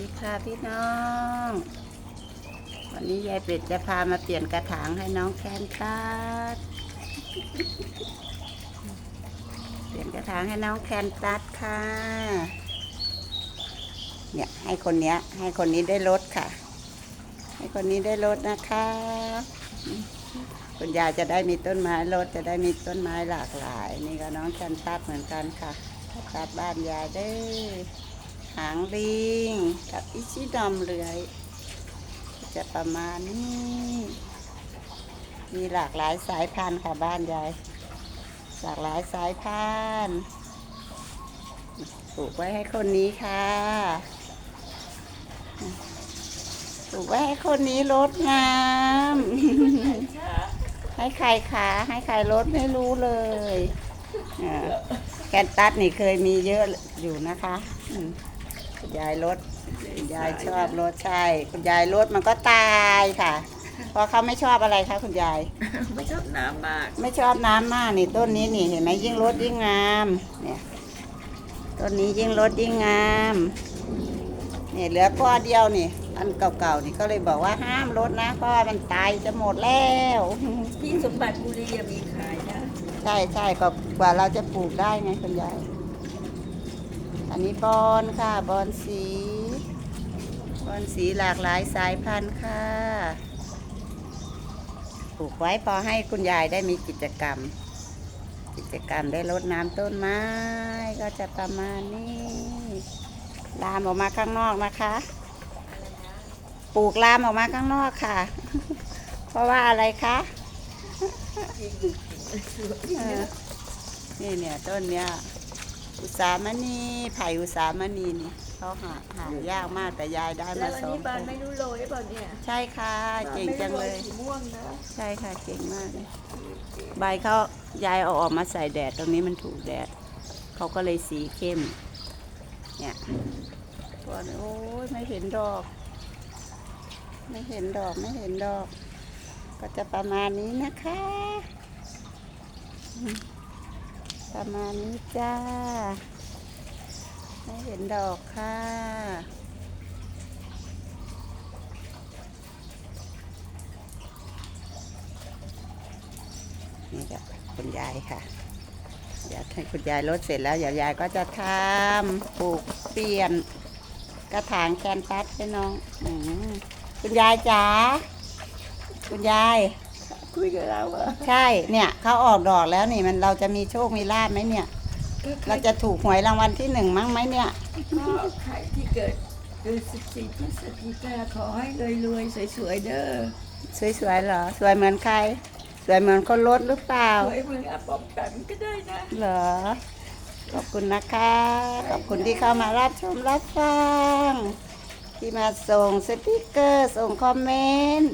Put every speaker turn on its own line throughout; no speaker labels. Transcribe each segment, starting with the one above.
ดีค่ะพี่น้อง วันนี้ยายเป็ดจะพามาเปลี่ยนกระถางให้น้องแคนตัสเปลี่ยนกระถางให้น้องแคนตัสค่ะ เนี่ยให้คนเนี้ย ให้คนนี้ได้ลดค่ะ ให้คนนี้ได้ลดนะคะคุณยายจะได้มีต้นไม้รดจะได้มีต้นไม้หลากหลาย นี่ก็น้องแคนตัสเหมือนกันค่ะตัดบ้านยายเด้ หางลิงกับอิชิดอมเลื้อยจะประมาณนี้ มีหลากหลายสายพันธุ์ค่ะบ้านยายหลากหลายสายพันธุ์ปลูกไว้ให้คนนี้ค่ะปลูกไว้ให้คนนี้ลดงามให้ใครคะให้ใครลดไม่รู้เลยแคนตัสนี่เคยมีเยอะอยู่นะคะ ยายลดคุณยายชอบรถใช่ คุณยายรถมันก็ตายค่ะ เพราะเขาไม่ชอบอะไรคะคุณยาย
ไม่ชอบน้ำมาก
ไม่ชอบน้ำมากนี่ต้นนี้นี่เห็นไหมยิ่งรดยิ่งงามเนี่ยต้นนี้ยิ่งรดยิ่งงามเนี่ยเหลือก้อเดียวนี่อันเก่าๆนี่ก็เลยบอกว่าห้ามรดนะเพราะว่ามันตายจะหมดแล้ว
ที่สมบัติบุรีอะมีขายนะ
ใช่ใช่ก็กว่าเราจะปลูกได้ไงคุณยาย อันนี้บอนค่ะบอนสีบอนสีหลากหลายสายพันธุ์ค่ะปลูกไว้พอให้คุณยายได้มีกิจกรรม กิจกรรมได้รดน้ำต้นไม้ ก็จะประมาณนี้ลามออกมาข้างนอกนะคะปลูกลามออกมาข้างนอกค่ะ เพราะว่าอะไรคะนี่เนี่ยต้นเนี้ย อุตสามณีไผ่อุตสามณีนี่เขาหาหายากมากแต่ยายได้
แล้
มาว
อัน
สอง
นี้บาน
ต้น
ไม่รู้โรยหรือเปล่าเนี่ย
ใช่ค่ะเก่งจังเลย
บานไม่รู้โรสีม่วงนะ
ใช่ค่ะเก่งมากเลยใบเขายายเอาออกมาใส่แดดตรงนี้มันถูกแดดเขาก็เลยสีเข้ม เนี่ยตัวนี้โอ้ยไม่เห็นดอก ไม่เห็นดอกไม่เห็นดอก ก็จะประมาณนี้นะคะอืม ประมาณนี้จ้า ไม่เห็นดอกค่ะนี่ก็คุณยายค่ะอยากให้คุณยายลดเสร็จแล้วยวยายก็จะทำปลูกเปลี่ยน กระถางแคนตัสให้น้องอคุณยายจ๋าคุณยาย
คุยกับเราอะ
ใช่เนี่ยเขาออกดอกแล้วนี่มันเราจะมีโชคมีลาบไหมเนี่ย
ก็ใคร
เราจะถูกหวยรางวัลที่หนึ่งมั้งไหมเนี่ย
ก็ใครที่เกิดเดือนสิบสี่พฤศจิกาขอให้รวยๆสวยๆเด้อ
สวยๆเหรอ สวยเหมือนใคร สวยเหมือนคนรถหรือเปล่า
สวยเหมือนอาปอมแปมก็ได้นะ
เหรอขอบคุณนะคะ ขอบคุณที่เข้ามารับชมรับฟังที่มาส่งสติกเกอร์ ส่งคอมเมนต์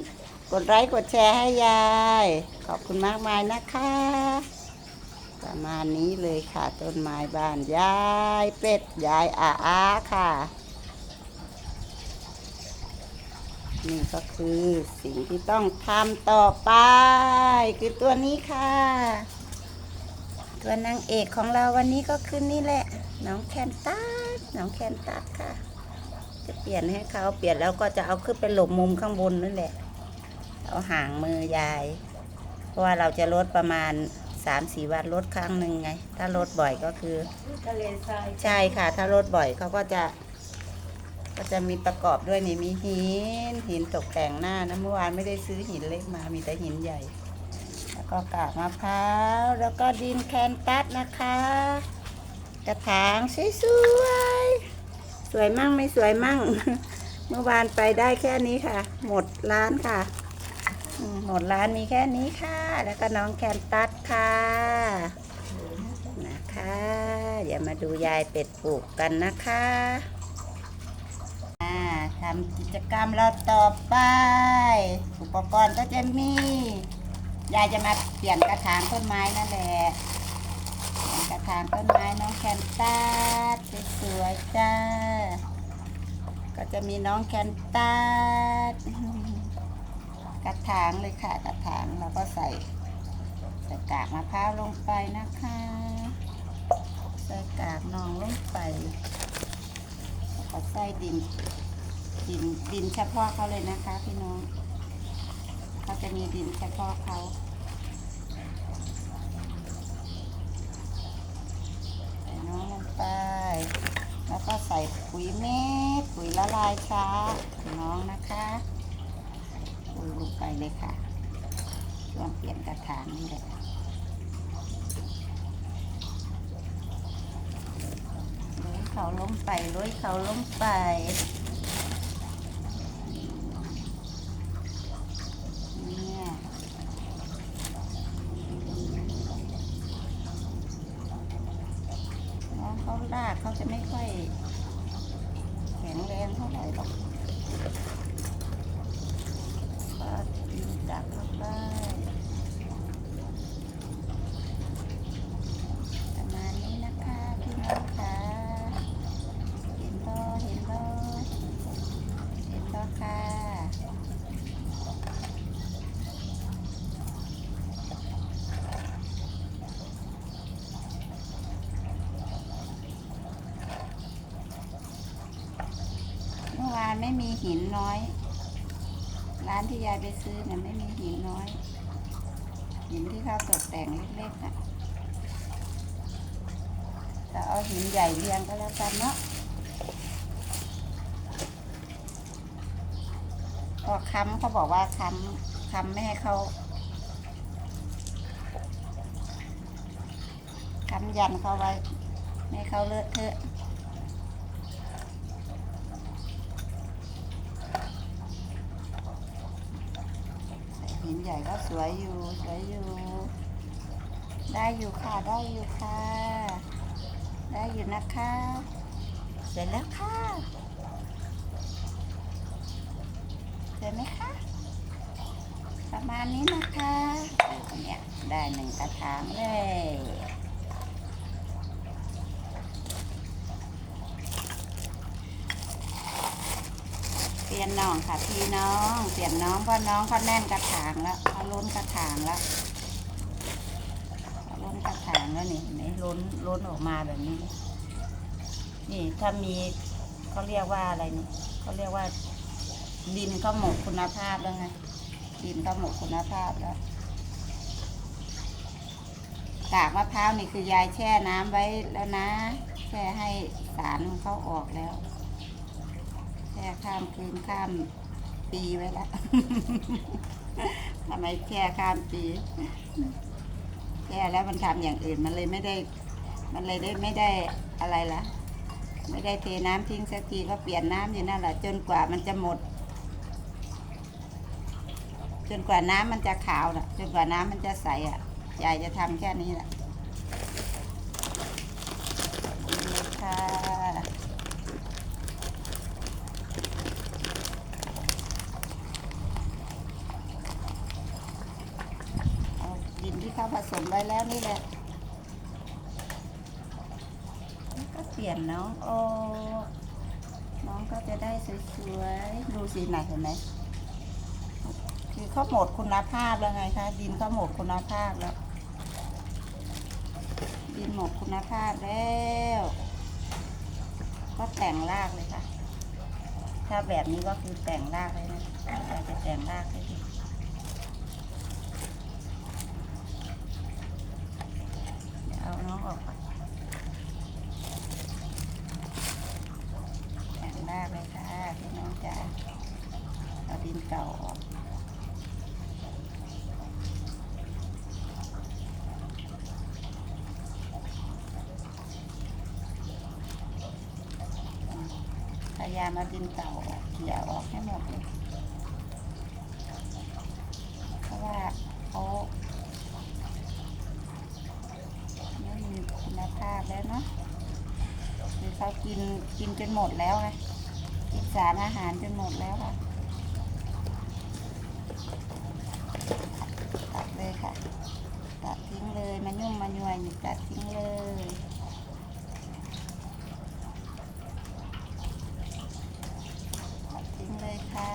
กดไลค์กดแชร์ให้ยาย ขอบคุณมากมายนะคะ ประมาณนี้เลยค่ะต้นไม้บ้านยายเป็ดยายอาอาค่ะ นี่ก็คือสิ่งที่ต้องทำต่อไป คือตัวนี้ค่ะ ตัวนางเอกของเราวันนี้ก็คือนี่แหละ น้องแคนตัสน้องแคนตัสค่ะ จะเปลี่ยนให้เขาเปลี่ยนแล้วก็จะเอาขึ้นไปหลบมุมข้างบนนั่นแหละ เอาห่างมือยาย เพราะว่าเราจะลดประมาณสามสี่วันลดครั้งหนึ่งไง ถ้าลดบ่อยก็คือ
ทะเลทราย
ใช่ค่ะ ถ้ารถบ่อยเขาก็จะ ก็จะมีประกอบด้วยนี่มีหินหินตกแต่งหน้านะเมื่อวานไม่ได้ซื้อหินเล็กมามีแต่หินใหญ่ แล้วก็กากมะพร้าวแล้วก็ดินแคนตัสนะคะ กระถางสวยๆสวยมั่งไม่สวยมั่ง เมื่อวานไปได้แค่นี้ค่ะ หมดร้านค่ะ หมดร้านมีแค่นี้ค่ะ แล้วก็น้องแคนตัสค่ะนะคะเดี๋ยวมาดูยายเป็ดปลูกกันนะคะอ่าทำกิจกรรมเราต่อไป อุปกรณ์ก็จะมี ยายจะมาเปลี่ยนกระถางต้นไม้นั่นแหละเปลี่ยนกระถางต้นไม้น้องแคนตัสสวยๆจ้า ก็จะมีน้องแคนตัส กระถางเลยค่ะกระถางเราก็ใส่ใส่กากมะพร้าวลงไปนะคะ ใส่กากนองลงไปแล้วก็ใส่ดินดินดินเฉพาะเขาเลยนะคะพี่น้องเขาจะมีดินเฉพาะเขาใส่น้องลงไป แล้วก็ใส่ปุ๋ยเม็ดปุ๋ยละลายช้าน้องนะคะ ไปเลยค่ะช่วงเปลี่ยนกระถางนี่แหละโรยเขาล้มไปโรยเขาล้มไปเนี่ยเขาลากเขาจะไม่ค่อยแข็งแรงเท่าไหร่หรอก ก็ดีดักเข้าไปประมาณนี้นะคะพี่น้องค่ะเห็นบ่เห็นบ่เห็นบ่ค่ะเมื่อวานไม่มีหินน้อย ร้านที่ยายไปซื้อเนี่ยไม่มีหินน้อย หินที่เขาตกแต่งเล็กๆน่ะจะเอาหินใหญ่เรียงก็แล้วกันเนาะก็ค้ำเขาบอกว่าค้ำค้ำไม่ให้เขาค้ำยันเขาไว้ไม่ให้เขาเลอะเทอะ ใหญ่ก็สวยอยู่สวยอยู่ ได้อยู่ค่ะได้อยู่ค่ะ ได้อยู่นะคะ เสร็จแล้วค่ะเสร็จไหมคะประมาณนี้นะคะเนี่ยได้หนึ่งกระถางเลย ลี่ยนน้องค่ะพี่น้องเปลี่ยนน้องเพราะน้องเขาแน่นกระถางแล้วเขาล้นกระถางแล้วเขาล้นกระถางแล้วนี่เห็นไหมล้นล้นออกมาแบบนี้ นี่ถ้ามีเขาเรียกว่าอะไรนี่เขาเรียกว่า ดินเขาหมกคุณภาพแล้วไงดินเขาหมกคุณภาพแล้วกากมะพร้าวนี่คือยายแช่น้ำไว้แล้วนะ แช่ให้สารของเขาออกแล้ว แช่ข้ามคืนข้ามปีไว้แล้วทำไมแช่ข้ามปีแช่แล้วมันทำอย่างอื่นมันเลยไม่ได้ มันเลยได้ไม่ได้อะไรล่ะไม่ได้เทน้ำทิ้งสักทีก็เปลี่ยนน้ำอยู่นั่นแหละจนกว่ามันจะหมด จนกว่าน้ำมันจะขาวน่ะจนกว่าน้ำมันจะใสอะยายจะทำแค่นี้แหละค่ะ เอาดินที่เขา ผสมไว้แล้วนี่แหละก็เปลี่ยนน้องโอน้องก็จะได้สวยๆ ดูสีไหนเห็นไหมคือเขาหมดคุณภาพแล้วไงคะ ดินเขาหมดคุณภาพแล้ว ดินหมดคุณภาพแล้ว ก็แต่งรากเลยค่ะ ถ้าแบบนี้ก็คือแต่งรากเลยนะเราจะแต่งรากให้ดี เดี๋ยวเออกก่อนแต่งรากเลยค่ะพี่น้องจ๋าเอาดินเก่าออกพยายามเอาดินเก่าออกเขี่ยออกให้หมดเลย เพราะว่าเขาไม่มีคุณภาพแล้วเนาะคือเขา กินกินจนหมดแล้วไงกินสารอาหารจนหมดแล้วค่ะตัดเลยค่ะตัดทิ้งเลยมันยุ่มมันยวยนี่ตัดทิ้งเลย ตัดทิ้งเลยค่ะ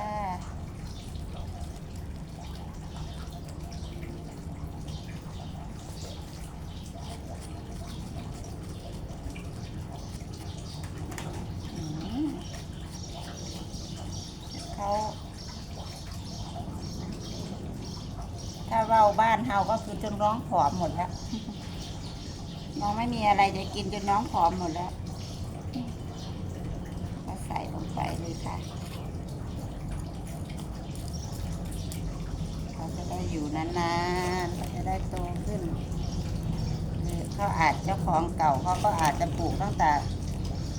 อืม ถ้าเว่าบ้านเฮาก็คือจนน้องผอมหมดแล้ว น้องไม่มีอะไรจะกินจนน้องผอมหมดแล้วก็ใส่ลงไปเลยค่ะเขาจะได้อยู่นานๆเขาจะได้โตขึ้นเขาอาจเจ้าของเก่าเขาก็อาจจะปลูกตั้งแต่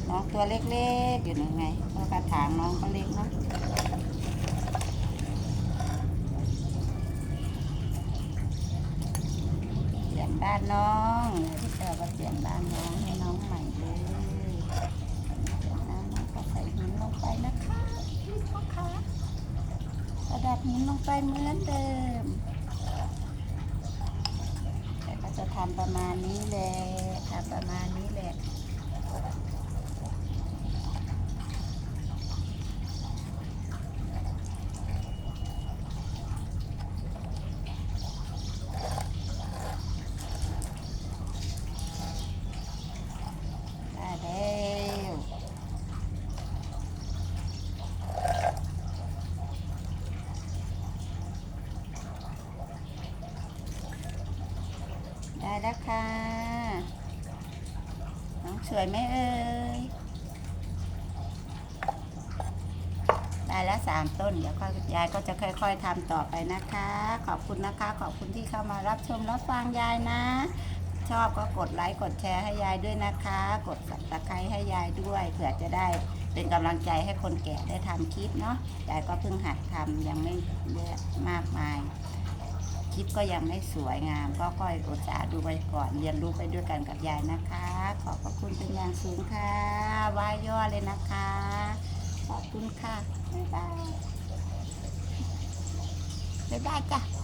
น้องตัวเล็กๆอยู่ยังไงเพราะกระถางน้องก็เล็กเนาะเปลี่ยนบ้านน้องที่เจอก็เปลี่ยนบ้านน้องให้น้องใหม่เลยเปลี่ยนน้ำน้องก็ใส่หินลงไปนะคะนี่พ่อคะระดับหินลงไปเหมือนเดิม แต่ก็จะทำประมาณนี้เลยทำประมาณนี้แหละ ได้แล้ว ได้แล้วค่ะน้องสวยไหมเอ่ยได้แล้วสามต้น เดี๋ยวก็ยายก็จะค่อยๆทำต่อไปนะคะ ขอบคุณนะคะ ขอบคุณที่เข้ามารับชมรับฟังยายนะ ชอบก็กดไลค์กดแชร์ให้ยายด้วยนะคะ กดสับตะไคร้ให้ยายด้วยเผื่อจะได้เป็นกำลังใจให้คนแก่ได้ทำคลิปเนาะยายก็เพิ่งหัดทำยังไม่เยอะมากมาย คลิปก็ยังไม่สวยงาม ก็ค่อยอุตสาห์ดูไปก่อนเรียนรู้ไปด้วยกันกับยายนะคะ ขอบพระคุณเป็นอย่างสูงค่ะว่ายย่อเลยนะคะ ขอบคุณค่ะบ๊ายบายบ๊ายบายจ้ะ